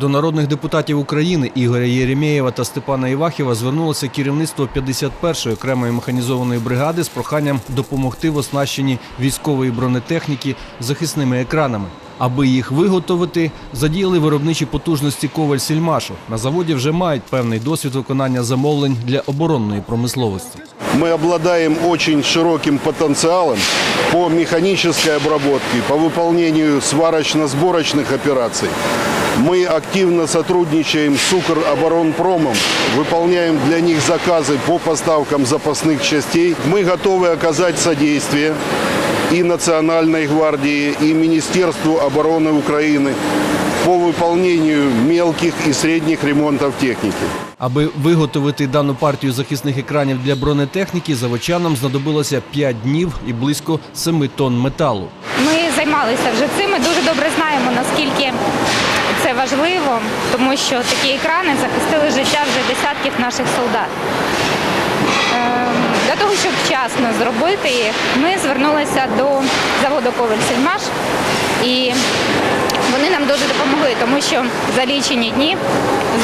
До народних депутатів України Ігоря Єремєєва та Степана Івахіва звернулося керівництво 51-ї окремої механізованої бригади з проханням допомогти в оснащенні військової бронетехніки захисними екранами. Аби їх виготовити, задіяли виробничі потужності Коваль Сільмашу. На заводі вже мають певний досвід виконання замовлень для оборонної промисловості. Мы обладаем очень широким потенциалом по механической обработке, по выполнению сварочно-сборочных операций. Мы активно сотрудничаем с Укроборонпромом, выполняем для них заказы по поставкам запасных частей. Мы готовы оказать содействие и Национальной гвардии, и Министерству обороны Украины по выполнению мелких и средних ремонтов техники. Аби виготовити дану партію захисних екранів для бронетехніки, заводчанам знадобилося 5 днів і близько 7 тонн металу. Ми займалися вже цим. Ми дуже добре знаємо, наскільки це важливо, тому що такі екрани захистили життя вже десятків наших солдат. Ем, Для того, щоб вчасно зробити їх, ми звернулися до заводу Коваль Сільмаш і вони нам дуже допомогли, тому що за лічені дні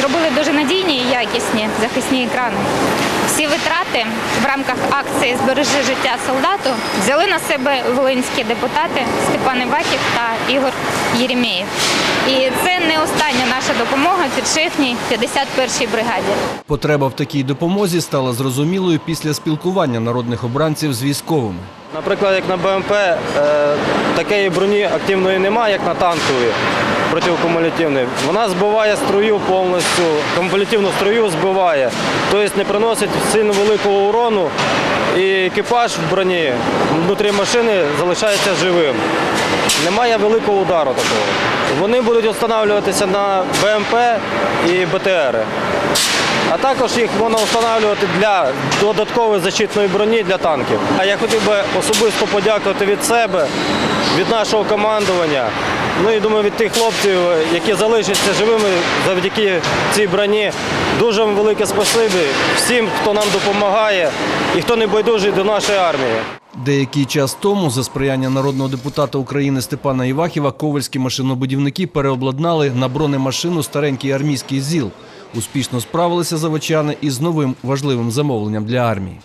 зробили дуже надійні і якісні захисні екрани. Всі витрати в рамках акції Збережи життя солдату взяли на себе волинські депутати Степан Іваків та Ігор Єремєєв. І це не остання наша допомога підшефній 51-й бригаді. Потреба в такій допомозі стала зрозумілою після спілкування народних обранців з військовими. Наприклад, як на БМП, е, такої броні активної немає, як на танковій протикумулятивної. Вона збиває струю повністю, кумулятивну струю збиває, тобто не приносить сильно великого урону, і екіпаж в броні внутрі машини залишається живим. Немає великого удару такого. Вони будуть встановлюватися на БМП і БТРи. А також їх можна встановлювати для додаткової защитної броні для танків. А я хотів би особисто подякувати від себе, від нашого командування. Ну і думаю, від тих хлопців, які залишаться живими завдяки цій броні. Дуже вам велике спасибі всім, хто нам допомагає і хто не байдужий до нашої армії. Деякий час тому, за сприяння народного депутата України Степана Івахіва, ковальські машинобудівники переобладнали на бронемашину старенький армійський ЗІЛ. Успішно справилися заводчани із новим важливим замовленням для армії.